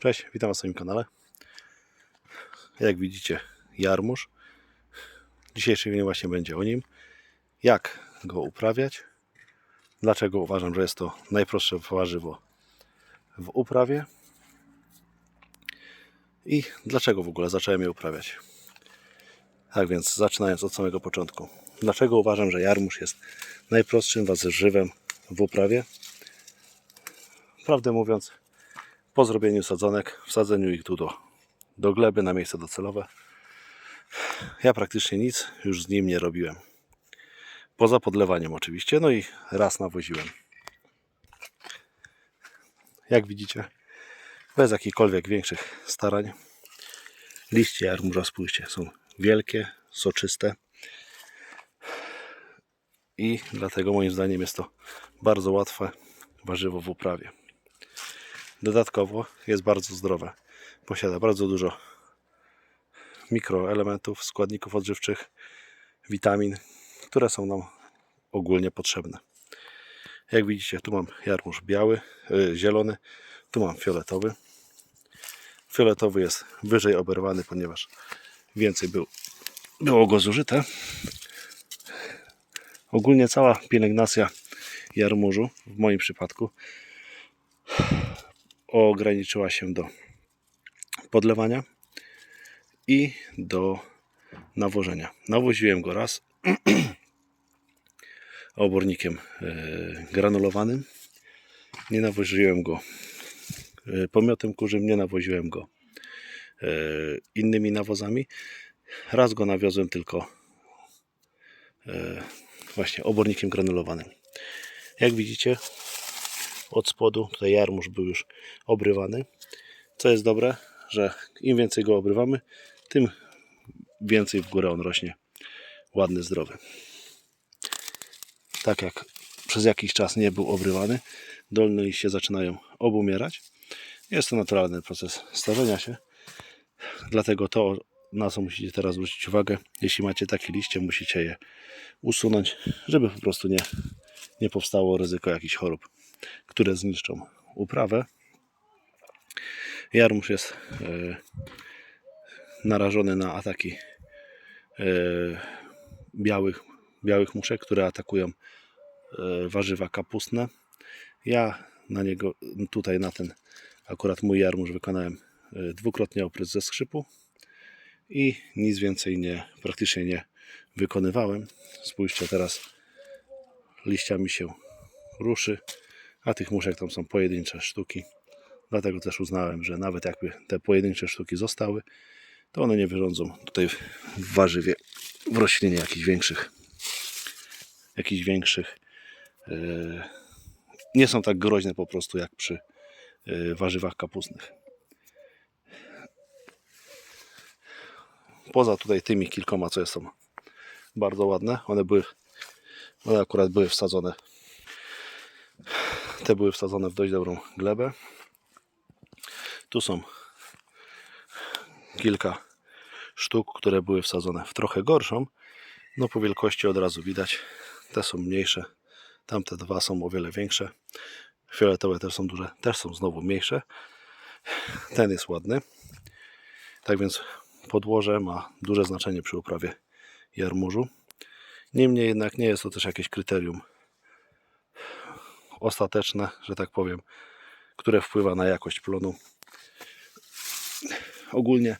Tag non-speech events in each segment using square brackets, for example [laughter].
Cześć, witam Was na swoim kanale. Jak widzicie, jarmuż. Dzisiejszy film właśnie będzie o nim. Jak go uprawiać. Dlaczego uważam, że jest to najprostsze warzywo w uprawie. I dlaczego w ogóle zacząłem je uprawiać. Tak więc, zaczynając od samego początku. Dlaczego uważam, że jarmuż jest najprostszym warzywem w uprawie? Prawdę mówiąc, po zrobieniu sadzonek, wsadzeniu ich tu do, do gleby na miejsce docelowe, ja praktycznie nic już z nim nie robiłem. Poza podlewaniem oczywiście, no i raz nawoziłem. Jak widzicie, bez jakichkolwiek większych starań, liście jarmuża, spójrzcie, są wielkie, soczyste i dlatego moim zdaniem jest to bardzo łatwe warzywo w uprawie. Dodatkowo jest bardzo zdrowe. Posiada bardzo dużo mikroelementów, składników odżywczych, witamin, które są nam ogólnie potrzebne. Jak widzicie, tu mam jarmuż biały, yy, zielony, tu mam fioletowy. Fioletowy jest wyżej oberwany, ponieważ więcej był, było go zużyte. Ogólnie cała pielęgnacja jarmużu, w moim przypadku, ograniczyła się do podlewania i do nawożenia. Nawoziłem go raz [clears throat] obornikiem e, granulowanym. Nie nawoziłem go e, pomiotem kurzym, nie nawoziłem go e, innymi nawozami. Raz go nawiozłem tylko właśnie obornikiem granulowanym. Jak widzicie, od spodu. Tutaj jarmuż był już obrywany. Co jest dobre, że im więcej go obrywamy, tym więcej w górę on rośnie ładny, zdrowy. Tak jak przez jakiś czas nie był obrywany, dolne liście zaczynają obumierać. Jest to naturalny proces starzenia się. Dlatego to, na co musicie teraz zwrócić uwagę, jeśli macie takie liście, musicie je usunąć, żeby po prostu nie, nie powstało ryzyko jakichś chorób które zniszczą uprawę. Jarmuż jest e, narażony na ataki e, białych, białych muszek, które atakują e, warzywa kapustne. Ja na niego, tutaj na ten akurat mój jarmuż wykonałem dwukrotnie oprysk ze skrzypu i nic więcej nie, praktycznie nie wykonywałem. Spójrzcie teraz liściami się ruszy a tych muszek tam są pojedyncze sztuki. Dlatego też uznałem, że nawet jakby te pojedyncze sztuki zostały, to one nie wyrządzą tutaj w warzywie, w roślinie jakichś większych, jakichś większych, yy, nie są tak groźne po prostu jak przy yy, warzywach kapustnych. Poza tutaj tymi kilkoma, co są bardzo ładne, one były, one akurat były wsadzone te były wsadzone w dość dobrą glebę. Tu są kilka sztuk, które były wsadzone w trochę gorszą. No po wielkości od razu widać. Te są mniejsze. Tamte dwa są o wiele większe. Fioletowe też są duże. Też są znowu mniejsze. Ten jest ładny. Tak więc podłoże ma duże znaczenie przy uprawie jarmużu. Niemniej jednak nie jest to też jakieś kryterium ostateczne, że tak powiem, które wpływa na jakość plonu. Ogólnie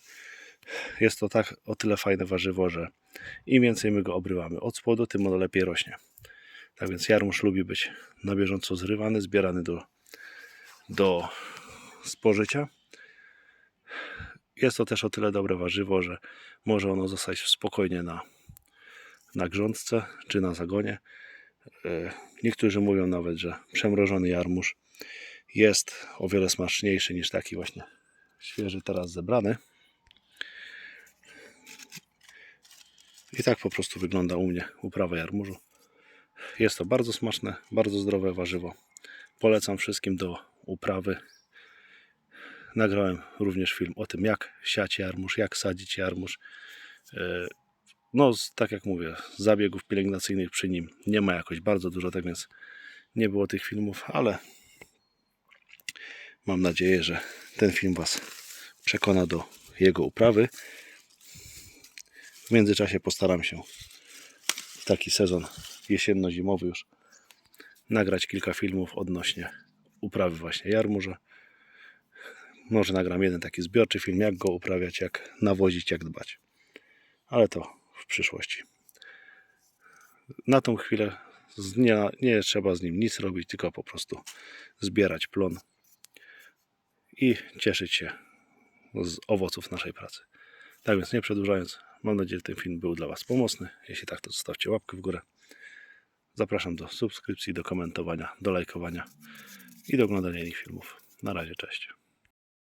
jest to tak o tyle fajne warzywo, że im więcej my go obrywamy od spodu, tym ono lepiej rośnie. Tak więc jarmuż lubi być na bieżąco zrywany, zbierany do, do spożycia. Jest to też o tyle dobre warzywo, że może ono zostać spokojnie na, na grządce czy na zagonie. E, niektórzy mówią nawet, że przemrożony jarmuż jest o wiele smaczniejszy niż taki właśnie świeży teraz zebrany. I tak po prostu wygląda u mnie uprawa jarmużu. Jest to bardzo smaczne, bardzo zdrowe warzywo. Polecam wszystkim do uprawy. Nagrałem również film o tym, jak siać jarmuż, jak sadzić jarmuż. No, tak jak mówię, zabiegów pielęgnacyjnych przy nim nie ma jakoś bardzo dużo, tak więc nie było tych filmów, ale mam nadzieję, że ten film Was przekona do jego uprawy. W międzyczasie postaram się w taki sezon jesienno-zimowy już nagrać kilka filmów odnośnie uprawy właśnie jarmuża. Może nagram jeden taki zbiorczy film, jak go uprawiać, jak nawozić, jak dbać. Ale to w przyszłości. Na tą chwilę dnia nie trzeba z nim nic robić, tylko po prostu zbierać plon i cieszyć się z owoców naszej pracy. Tak więc nie przedłużając, mam nadzieję, że ten film był dla Was pomocny. Jeśli tak, to zostawcie łapkę w górę. Zapraszam do subskrypcji, do komentowania, do lajkowania i do oglądania innych filmów. Na razie, cześć.